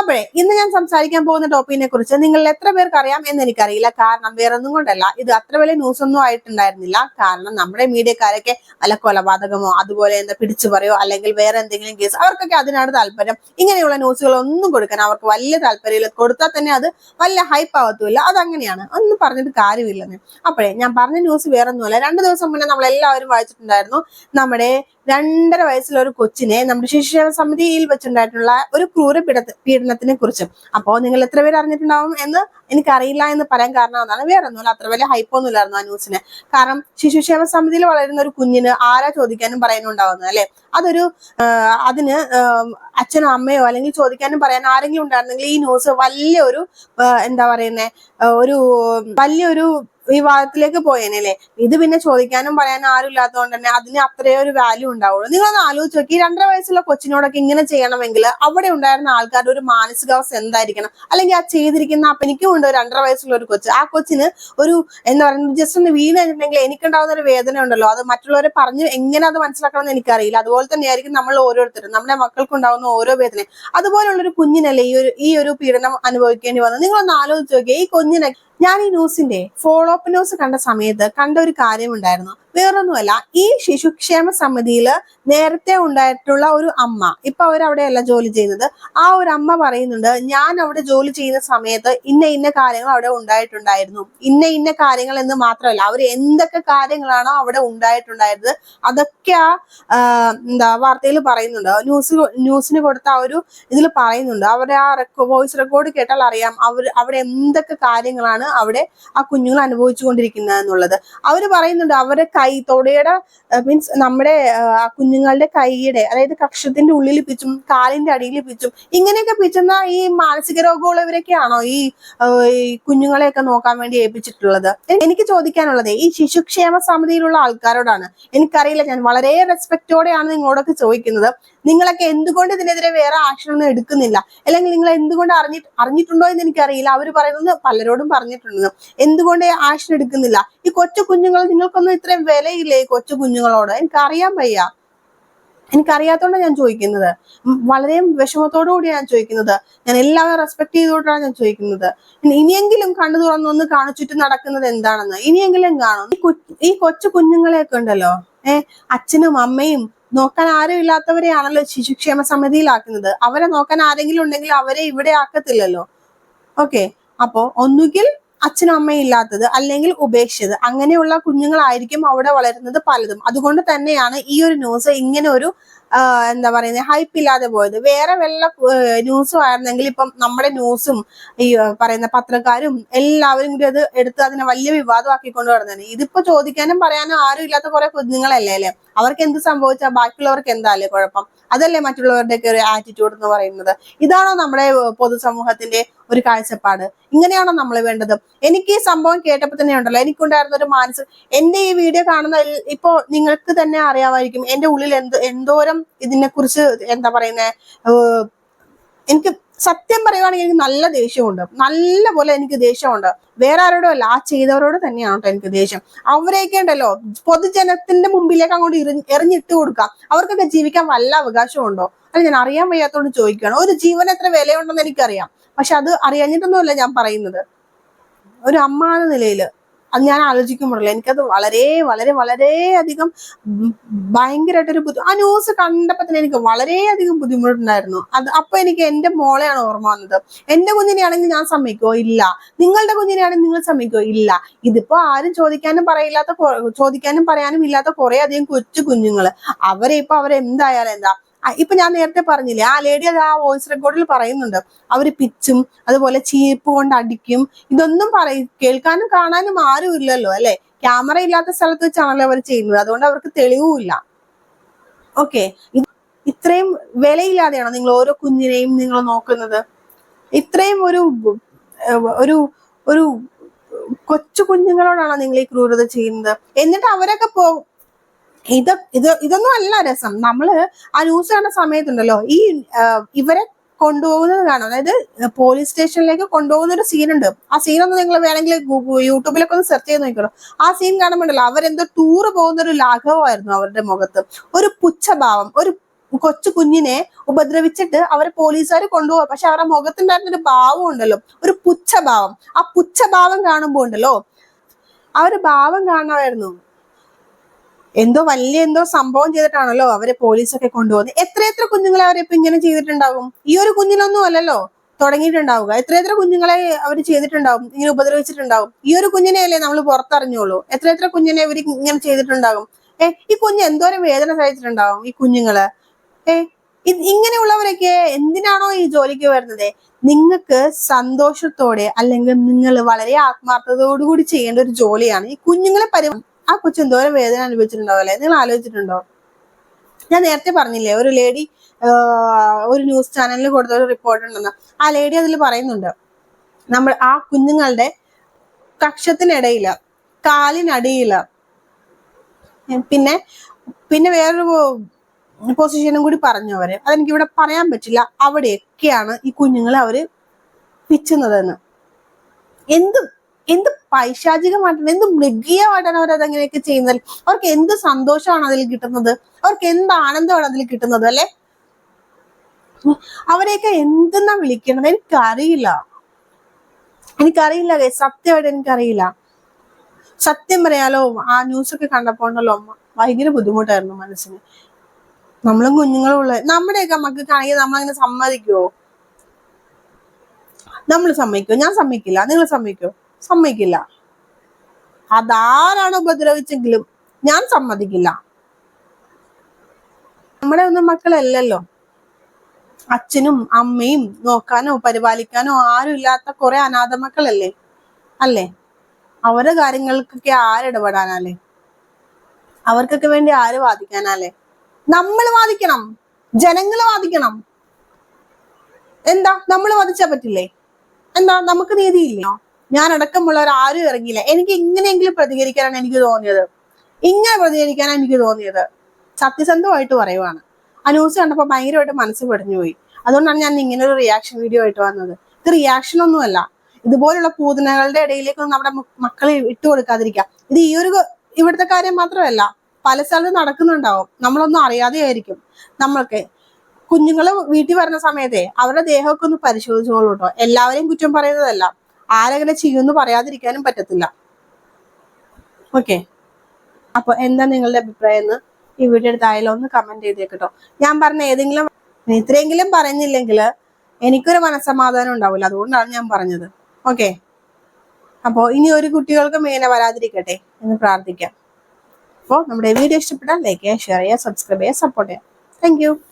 അപ്പോഴേ ഇന്ന് ഞാൻ സംസാരിക്കാൻ പോകുന്ന ടോപ്പിക്കിനെ കുറിച്ച് നിങ്ങൾ എത്ര പേർക്ക് അറിയാം എന്ന് എനിക്കറിയില്ല. കാരണം വേറൊന്നും കൊണ്ടല്ല. ഇത് അത്ര വലിയ ന്യൂസ് ഒന്നും ആയിട്ടുണ്ടായിരുന്നില്ല. കാരണം നമ്മുടെ മീഡിയക്കാരൊക്കെ അല്ല കൊലപാതകമോ അതുപോലെ എന്താ പിടിച്ചു പറയോ അല്ലെങ്കിൽ വേറെ എന്തെങ്കിലും കേസ് അവർക്കൊക്കെ അതിനാണ് താല്പര്യം. ഇങ്ങനെയുള്ള ന്യൂസുകൾ ഒന്നും കൊടുക്കാൻ അവർക്ക് വലിയ താല്പര്യമില്ല. കൊടുത്താൽ തന്നെ അത് വലിയ ഹൈപ്പ് ആവത്തുമില്ല. അതങ്ങനെയാണ്. ഒന്നും പറഞ്ഞിട്ട് കാര്യമില്ലെന്ന്. അപ്പോഴേ ഞാൻ പറഞ്ഞ ന്യൂസ് വേറൊന്നുമല്ല. രണ്ട് ദിവസം മുന്നേ നമ്മൾ എല്ലാവരും വായിച്ചിട്ടുണ്ടായിരുന്നു. നമ്മുടെ രണ്ടര വയസ്സിലൊരു കൊച്ചിനെ നമ്മുടെ ശിശുക്ഷേമ സമിതിയിൽ വെച്ചുണ്ടായിട്ടുള്ള ഒരു ക്രൂര പീഡ പീഡനത്തിനെ കുറിച്ച്. അപ്പോ നിങ്ങൾ എത്ര പേര് അറിഞ്ഞിട്ടുണ്ടാവും എന്ന് എനിക്കറിയില്ല എന്ന് പറയാൻ കാരണം അതാണ് വേറെ ഒന്നുമില്ല അത്ര വലിയ ഹൈപ്പൊന്നും ഇല്ലായിരുന്നു ആ ന്യൂസിന് കാരണം ശിശുക്ഷേമ സമിതിയിൽ വളരുന്ന ഒരു കുഞ്ഞിന് ആരാ ചോദിക്കാനും പറയാനും ഉണ്ടാവുന്നത് അല്ലെ? അതൊരു അതിന് അച്ഛനോ അമ്മയോ അല്ലെങ്കിൽ ചോദിക്കാനും പറയാൻ ആരെങ്കിലും ഉണ്ടായിരുന്നെങ്കിൽ ഈ ന്യൂസ് വലിയൊരു എന്താ പറയുന്നേ ഒരു വലിയൊരു വിവാദത്തിലേക്ക് പോയേനല്ലേ? ഇത് പിന്നെ ചോദിക്കാനും പറയാനും ആരും ഇല്ലാത്തതുകൊണ്ട് തന്നെ അതിന് അത്രയേ ഒരു വാല്യൂ ഉണ്ടാവുള്ളൂ. നിങ്ങളൊന്ന് ആലോചിച്ച് നോക്കി. രണ്ടര വയസ്സുള്ള കൊച്ചിനോടൊക്കെ ഇങ്ങനെ ചെയ്യണമെങ്കിൽ അവിടെ ഉണ്ടായിരുന്ന ആൾക്കാരുടെ ഒരു മാനസികാവസ്ഥ എന്തായിരിക്കണം? അല്ലെങ്കിൽ ആ ചെയ്തിരിക്കുന്ന അപ്പൊ എനിക്കും ഉണ്ട് രണ്ടര വയസ്സുള്ള ഒരു കൊച്ച്. ആ കൊച്ചിന് ഒരു എന്താ പറയുന്നത് ജസ്റ്റ് ഒന്ന് വീണ് കഴിഞ്ഞിട്ടുണ്ടെങ്കിൽ എനിക്കുണ്ടാവുന്ന ഒരു വേദന ഉണ്ടല്ലോ. അത് മറ്റുള്ളവരെ പറഞ്ഞ് എങ്ങനെ അത് മനസ്സിലാക്കണം എന്ന് എനിക്കറിയില്ല. അതുപോലെ തന്നെയായിരിക്കും നമ്മൾ ഓരോരുത്തരും. നമ്മുടെ മക്കൾക്ക് ഉണ്ടാവുന്ന ഓരോ വേദന അതുപോലുള്ള ഒരു കുഞ്ഞിനല്ലേ ഈ ഒരു ഈ ഒരു പീഡനം അനുഭവിക്കേണ്ടി വന്നത്? നിങ്ങളൊന്ന് ആലോചിച്ച് നോക്കിയാൽ ഈ കുഞ്ഞിനെ ഞാൻ ഈ ന്യൂസിന്റെ ഫോളോ അപ്പ് ന്യൂസ് കണ്ട സമയത്ത് കണ്ട ഒരു കാര്യമുണ്ടായിരുന്നു വേറൊന്നുമല്ല ഈ ശിശുക്ഷേമ സമിതിയിൽ നേരത്തെ ഉണ്ടായിട്ടുള്ള ഒരു അമ്മ ഇപ്പൊ അവരവിടെയല്ല ജോലി ചെയ്യുന്നത് ആ ഒരു അമ്മ പറയുന്നുണ്ട് ഞാൻ അവിടെ ജോലി ചെയ്യുന്ന സമയത്ത് ഇന്ന ഇന്ന കാര്യങ്ങൾ അവിടെ ഉണ്ടായിട്ടുണ്ടായിരുന്നു ഇന്ന ഇന്ന കാര്യങ്ങൾ എന്ന് മാത്രമല്ല അവർ എന്തൊക്കെ കാര്യങ്ങളാണോ അവിടെ ഉണ്ടായിട്ടുണ്ടായിരുന്നത് അതൊക്കെ ആ എന്താ വാർത്തയിൽ പറയുന്നുണ്ട്. ന്യൂസ് ന്യൂസിന് കൊടുത്ത ആ ഒരു ഇതിൽ പറയുന്നുണ്ട്. അവരുടെ ആ വോയിസ് റെക്കോർഡ് കേട്ടാൽ അറിയാം അവർ അവിടെ എന്തൊക്കെ കാര്യങ്ങളാണ് അവിടെ ആ കുഞ്ഞുങ്ങൾ അനുഭവിച്ചു കൊണ്ടിരിക്കുന്നത് എന്നുള്ളത്. അവർ പറയുന്നുണ്ട് അവരുടെ കൈ തൊടയുടെ മീൻസ് നമ്മുടെ കുഞ്ഞുങ്ങളുടെ കൈയുടെ അതായത് കക്ഷത്തിന്റെ ഉള്ളിൽ പിച്ചും കാലിന്റെ അടിയിൽ പിച്ചും ഇങ്ങനെയൊക്കെ പിച്ചുന്ന ഈ മാനസിക രോഗമുള്ളവരൊക്കെയാണോ ഈ കുഞ്ഞുങ്ങളെയൊക്കെ നോക്കാൻ വേണ്ടി ഏൽപ്പിച്ചിട്ടുള്ളത്? എനിക്ക് ചോദിക്കാനുള്ളത് ഈ ശിശുക്ഷേമ സമിതിയിലുള്ള ആൾക്കാരോടാണ്. എനിക്കറിയില്ല ഞാൻ വളരെ റെസ്പെക്റ്റോടെയാണ് നിങ്ങളോടൊക്കെ ചോദിക്കുന്നത്. നിങ്ങളൊക്കെ എന്തുകൊണ്ട് ഇതിനെതിരെ വേറെ ആക്ഷൻ ഒന്നും എടുക്കുന്നില്ല? അല്ലെങ്കിൽ നിങ്ങൾ എന്തുകൊണ്ട് അറിഞ്ഞി അറിഞ്ഞിട്ടുണ്ടോ എന്ന് എനിക്കറിയില്ല. അവർ പറയുന്നത് പലരോടും പറഞ്ഞിട്ടുണ്ട്. എന്തുകൊണ്ട് ആക്ഷൻ എടുക്കുന്നില്ല? ഈ കൊച്ചു കുഞ്ഞുങ്ങൾ നിങ്ങൾക്കൊന്നും ഇത്രയും വിലയില്ലേ? കൊച്ചു കുഞ്ഞുങ്ങളോട് എനിക്കറിയാൻ വയ്യ. എനിക്കറിയാത്തോണ്ടാണ് ഞാൻ ചോദിക്കുന്നത്. വളരെ വിഷമത്തോടു കൂടിയാണ് ഞാൻ ചോദിക്കുന്നത്. ഞാൻ എല്ലാവരും റെസ്പെക്ട് ചെയ്തുകൊണ്ടാണ് ഞാൻ ചോദിക്കുന്നത്. ഇനിയെങ്കിലും കണ്ണു തുറന്നൊന്ന് കാണിച്ചിട്ട് നടക്കുന്നത് എന്താണെന്ന്? ഇനിയെങ്കിലും കാണും. ഈ കൊച്ചു കുഞ്ഞുങ്ങളെയൊക്കെ ഉണ്ടല്ലോ ഏഹ് അച്ഛനും അമ്മയും നോക്കാൻ ആരും ഇല്ലാത്തവരെയാണല്ലോ ശിശുക്ഷേമ സമിതിയിലാക്കുന്നത്. അവരെ നോക്കാൻ ആരെങ്കിലും ഉണ്ടെങ്കിൽ അവരെ ഇവിടെ ആക്കത്തില്ലല്ലോ. ഓക്കെ. അപ്പോ ഒന്നുകിൽ അച്ഛനും അമ്മയും ഇല്ലാത്തത് അല്ലെങ്കിൽ ഉപേക്ഷിച്ചത് അങ്ങനെയുള്ള കുഞ്ഞുങ്ങളായിരിക്കും അവിടെ വളരുന്നത് പലതും. അതുകൊണ്ട് തന്നെയാണ് ഈ ഒരു ന്യൂസ് ഇങ്ങനെ ഒരു എന്താ പറയുന്നത് ഹൈപ്പ് ഇല്ലാതെ പോയത്. വേറെ വല്ല ന്യൂസും ആയിരുന്നെങ്കിൽ ഇപ്പം നമ്മുടെ ന്യൂസും ഈ പറയുന്ന പത്രക്കാരും എല്ലാവരും കൂടി അത് എടുത്ത് അതിനെ വലിയ വിവാദമാക്കിക്കൊണ്ട് നടന്നതാണ്. ഇതിപ്പോ ചോദിക്കാനും പറയാനും ആരും ഇല്ലാത്ത കുറെ കുഞ്ഞുങ്ങളല്ലേ അല്ലേ? അവർക്ക് എന്ത് സംഭവിച്ചാൽ ബാക്കിയുള്ളവർക്ക് എന്താ അല്ലേ കുഴപ്പം? അതല്ലേ മറ്റുള്ളവരുടെയൊക്കെ ഒരു ആറ്റിറ്റ്യൂഡ് എന്ന് പറയുന്നത്. ഇതാണോ നമ്മുടെ പൊതുസമൂഹത്തിന്റെ ഒരു കാഴ്ചപ്പാട്? ഇങ്ങനെയാണോ നമ്മൾ വേണ്ടത്? എനിക്ക് ഈ സംഭവം കേട്ടപ്പോൾ തന്നെ ഉണ്ടല്ലോ എനിക്കുണ്ടായിരുന്ന ഒരു മാനസിക എന്റെ ഈ വീഡിയോ കാണുന്ന ഇപ്പോ നിങ്ങൾക്ക് തന്നെ അറിയാമായിരിക്കും എന്റെ ഉള്ളിൽ എന്ത് എന്തോരം ഇതിനെ കുറിച്ച് എന്താ പറയുന്നത് എനിക്ക് സത്യം പറയുവാണെങ്കിൽ എനിക്ക് നല്ല ദേഷ്യമുണ്ട്. നല്ല പോലെ എനിക്ക് ദേഷ്യമുണ്ട്. വേറെ ആരോടും അല്ല ആ ചെയ്തവരോട് തന്നെയാണ് കേട്ടോ എനിക്ക് ദേഷ്യം. അവരെയൊക്കെ ഉണ്ടല്ലോ പൊതുജനത്തിന്റെ മുമ്പിലേക്ക് അങ്ങോട്ട് എറിഞ്ഞിട്ട് കൊടുക്കാം അവർക്കൊക്കെ ജീവിക്കാൻ വല്ല അവകാശവും ഉണ്ടോ? അല്ല ഞാൻ അറിയാൻ വയ്യാത്തോണ്ട് ചോദിക്കുകയാണ്. ഒരു ജീവൻ എത്ര വിലയുണ്ടെന്ന് എനിക്കറിയാം. പക്ഷെ അത് അറിയാഞ്ഞിട്ടൊന്നുമല്ല ഞാൻ പറയുന്നത്. ഒരു അമ്മ എന്ന നിലയിൽ അത് ഞാൻ ആലോചിക്കുമ്പോഴല്ലോ എനിക്കത് വളരെ വളരെ വളരെ അധികം ഭയങ്കരമായിട്ടൊരു ബുദ്ധി ആ ന്യൂസ് കണ്ടപ്പോൾ തന്നെ എനിക്ക് വളരെയധികം ബുദ്ധിമുട്ടുണ്ടായിരുന്നു. അത് അപ്പൊ എനിക്ക് എന്റെ മോളെയാണ് ഓർമ്മ വന്നത്. എന്റെ കുഞ്ഞിനെയാണെങ്കിൽ ഞാൻ സമ്മതിക്കോ ഇല്ല. നിങ്ങളുടെ കുഞ്ഞിനെയാണെങ്കിൽ നിങ്ങൾ സമ്മതിക്കോ ഇല്ല. ഇതിപ്പോ ആരും ചോദിക്കാനും പറയില്ലാത്ത ചോദിക്കാനും പറയാനും ഇല്ലാത്ത കുറെ അധികം കൊച്ചു കുഞ്ഞുങ്ങൾ. അവരെ ഇപ്പൊ അവരെന്തായാലും എന്താ ഇപ്പൊ ഞാൻ നേരത്തെ പറഞ്ഞില്ലേ ആ ലേഡി അത് ആ വോയിസ് റെക്കോർഡിൽ പറയുന്നുണ്ട്. അവർ പിച്ചും അതുപോലെ ചീപ്പ് കൊണ്ട് അടിക്കും. ഇതൊന്നും പറയും കേൾക്കാനും കാണാനും ആരും ഇല്ലല്ലോ അല്ലെ? ക്യാമറ ഇല്ലാത്ത സ്ഥലത്ത് വെച്ചാണല്ലോ അവർ ചെയ്യുന്നത്. അതുകൊണ്ട് അവർക്ക് തെളിവുമില്ല ഓക്കെ ഇത്രയും വിലയില്ലാതെയാണോ നിങ്ങൾ ഓരോ കുഞ്ഞിനെയും നിങ്ങൾ നോക്കുന്നത്? ഇത്രയും ഒരു ഒരു ഒരു കൊച്ചു കുഞ്ഞുങ്ങളോടാണോ നിങ്ങൾ ഈ ക്രൂരത ചെയ്യുന്നത്? എന്നിട്ട് അവരൊക്കെ ഇത് ഇത് ഇതൊന്നും അല്ല രസം. നമ്മൾ ആ ന്യൂസ് കാണുന്ന സമയത്തുണ്ടല്ലോ ഈ ഇവരെ കൊണ്ടുപോകുന്നത് കാണാം. അതായത് പോലീസ് സ്റ്റേഷനിലേക്ക് കൊണ്ടുപോകുന്ന ഒരു സീനുണ്ട് ആ സീനൊന്ന് നിങ്ങൾ വേണമെങ്കിൽ യൂട്യൂബിലൊക്കെ ഒന്ന് സെർച്ച് ചെയ്ത് നോക്കണം ആ സീൻ കാണുമ്പോണ്ടല്ലോ അവരെന്തോ ടൂറ് പോകുന്ന ഒരു ലാഘവമായിരുന്നു അവരുടെ മുഖത്ത്. ഒരു പുച്ഛഭാവം ഒരു കൊച്ചു കുഞ്ഞിനെ ഉപദ്രവിച്ചിട്ട് അവരെ പോലീസുകാർ കൊണ്ടുപോകും. പക്ഷെ അവരുടെ മുഖത്തുണ്ടായിരുന്ന ഒരു ഭാവം ഉണ്ടല്ലോ ഒരു പുച്ഛഭാവം. ആ പുച്ഛഭാവം കാണുമ്പോൾ ഉണ്ടല്ലോ ആ ഒരു ഭാവം കാണണമായിരുന്നു എന്തോ വലിയ എന്തോ സംഭവം ചെയ്തിട്ടാണല്ലോ അവരെ പോലീസൊക്കെ കൊണ്ടുപോകുന്നത്. എത്ര എത്ര കുഞ്ഞുങ്ങളെ അവരിപ്പോ ഇങ്ങനെ ചെയ്തിട്ടുണ്ടാകും ഈ ഒരു കുഞ്ഞിനൊന്നും അല്ലല്ലോ തുടങ്ങിയിട്ടുണ്ടാവുക. എത്ര എത്ര കുഞ്ഞുങ്ങളെ അവർ ചെയ്തിട്ടുണ്ടാവും? ഇങ്ങനെ ഉപദ്രവിച്ചിട്ടുണ്ടാവും. ഈ ഒരു കുഞ്ഞിനെ അല്ലേ നമ്മൾ പുറത്തറിഞ്ഞോളൂ എത്ര എത്ര കുഞ്ഞിനെ ഇവർ ഇങ്ങനെ ചെയ്തിട്ടുണ്ടാകും? ഏ ഈ കുഞ്ഞ് എന്തോരം വേദന സഹിച്ചിട്ടുണ്ടാവും ഈ കുഞ്ഞുങ്ങൾ? ഏ ഇങ്ങനെയുള്ളവരൊക്കെ എന്തിനാണോ ഈ ജോലിക്ക് വരുന്നത്? നിങ്ങൾക്ക് സന്തോഷത്തോടെ അല്ലെങ്കിൽ നിങ്ങൾ വളരെ ആത്മാർത്ഥതയോടുകൂടി ചെയ്യേണ്ട ഒരു ജോലിയാണ് ഈ കുഞ്ഞുങ്ങളെ പരി ആ കൊച്ചു എന്തോരം വേദന അനുഭവിച്ചിട്ടുണ്ടാവും അല്ലെ? നിങ്ങൾ ആലോചിച്ചിട്ടുണ്ടോ? ഞാൻ നേരത്തെ പറഞ്ഞില്ലേ ഒരു ലേഡി ഒരു ന്യൂസ് ചാനലിൽ കൊടുത്ത ഒരു റിപ്പോർട്ട് ഉണ്ടെന്ന്. ആ ലേഡി അതിൽ പറയുന്നുണ്ട് നമ്മൾ ആ കുഞ്ഞുങ്ങളുടെ കക്ഷത്തിനിടയിൽ കാലിനടിയിൽ പിന്നെ പിന്നെ വേറൊരു പൊസിഷനും കൂടി പറഞ്ഞു അവർ. അതെനിക്ക് ഇവിടെ പറയാൻ പറ്റില്ല. അവിടെയൊക്കെയാണ് ഈ കുഞ്ഞുങ്ങളെ അവർ പിച്ചുന്നതെന്ന്. എന്ത് എന്ത് പൈശാചികമായിട്ടാണ് എന്ത് മൃഗീയമായിട്ടാണ് അവർ അതങ്ങനെയൊക്കെ ചെയ്യുന്നത്? അവർക്ക് എന്ത് സന്തോഷമാണ് അതിൽ കിട്ടുന്നത്? അവർക്ക് എന്ത് ആനന്ദമാണ് അതിൽ കിട്ടുന്നത് അല്ലെ? അവരെയൊക്കെ എന്തെന്നാ വിളിക്കണത്? എനിക്കറിയില്ല. എനിക്കറിയില്ല. സത്യമായിട്ട് എനിക്കറിയില്ല. സത്യം പറയാലോ ആ ന്യൂസ് ഒക്കെ കണ്ടപ്പോ ഉണ്ടല്ലോ ഭയങ്കര ബുദ്ധിമുട്ടായിരുന്നു മനസ്സിന്. നമ്മളും കുഞ്ഞുങ്ങളും ഉള്ള നമ്മുടെയൊക്കെ മക്കൾക്കാണെങ്കിൽ നമ്മളങ്ങനെ സമ്മതിക്കുവോ? നമ്മൾ സമ്മതിക്കോ ഞാൻ സമ്മതിക്കില്ല. നിങ്ങൾ സമ്മതിക്കോ സമ്മതിക്കില്ല. അതാരാണ് ഉപദ്രവിച്ചെങ്കിലും ഞാൻ സമ്മതിക്കില്ല. നമ്മുടെ ഒന്നും മക്കളല്ലല്ലോ. അച്ഛനും അമ്മയും നോക്കാനോ പരിപാലിക്കാനോ ആരും ഇല്ലാത്ത കുറെ അനാഥ മക്കളല്ലേ? അല്ലേ? അവരുടെ കാര്യങ്ങൾക്കൊക്കെ ആരിടപെടാനല്ലേ അവർക്കൊക്കെ വേണ്ടി ആര് വാദിക്കാനല്ലേ? നമ്മൾ വാദിക്കണം. ജനങ്ങൾ വാദിക്കണം. എന്താ? നമ്മൾ വാദിച്ചാ പറ്റില്ലേ? എന്താ? നമുക്ക് നീതിയില്ലയോ ഞാൻ അടക്കമുള്ളവർ ആരും ഇറങ്ങിയില്ല. എനിക്ക് ഇങ്ങനെയെങ്കിലും പ്രതികരിക്കാനാണ് എനിക്ക് തോന്നിയത്. ഇങ്ങനെ പ്രതികരിക്കാനാണ് എനിക്ക് തോന്നിയത്. സത്യസന്ധമായിട്ട് പറയുവാണ്. ആ ന്യൂസ് കണ്ടപ്പോൾ ഭയങ്കരമായിട്ട് മനസ്സ് പെടഞ്ഞു പോയി. അതുകൊണ്ടാണ് ഞാൻ ഇങ്ങനെ ഒരു റിയാക്ഷൻ വീഡിയോ ആയിട്ട് വന്നത്. ഇത് റിയാക്ഷൻ ഒന്നുമല്ല. ഇതുപോലുള്ള പൂതനകളുടെ ഇടയിലേക്ക് നമ്മുടെ മക്കളെ ഇട്ടു കൊടുക്കാതിരിക്കുക. ഇത് ഈ ഒരു ഇവിടുത്തെ കാര്യം മാത്രമല്ല. പല സ്ഥലത്തും നടക്കുന്നുണ്ടാവും. നമ്മളൊന്നും അറിയാതെയായിരിക്കും നമ്മൾക്ക് കുഞ്ഞുങ്ങൾ വീട്ടിൽ വരുന്ന സമയത്തെ അവരുടെ ദേഹമൊക്കെ ഒന്ന് പരിശോധിച്ചോളൂട്ടോ. എല്ലാവരെയും കുറ്റം പറയുന്നതല്ല. ആരെങ്കിലും ചെയ്യുമെന്ന് പറയാതിരിക്കാനും പറ്റത്തില്ല. ഓക്കെ അപ്പൊ എന്താ നിങ്ങളുടെ അഭിപ്രായം എന്ന് ഈ വീഡിയോ എടുത്തായാലും ഒന്ന് കമന്റ് ചെയ്തേക്കട്ടോ ഞാൻ പറഞ്ഞ ഏതെങ്കിലും ഇത്രയെങ്കിലും പറഞ്ഞില്ലെങ്കിൽ എനിക്കൊരു മനസ്സമാധാനം ഉണ്ടാവില്ല. അതുകൊണ്ടാണ് ഞാൻ പറഞ്ഞത്. ഓക്കെ അപ്പോൾ ഇനി ഒരു കുട്ടികൾക്ക് മേലെ വരാതിരിക്കട്ടെ എന്ന് പ്രാർത്ഥിക്കാം. അപ്പോൾ നമ്മുടെ വീഡിയോ ഇഷ്ടപ്പെട്ടാൽ ലൈക്ക് ചെയ്യുക ഷെയർ ചെയ്യുക സബ്സ്ക്രൈബ് ചെയ്യുക സപ്പോർട്ട് ചെയ്യുക. താങ്ക്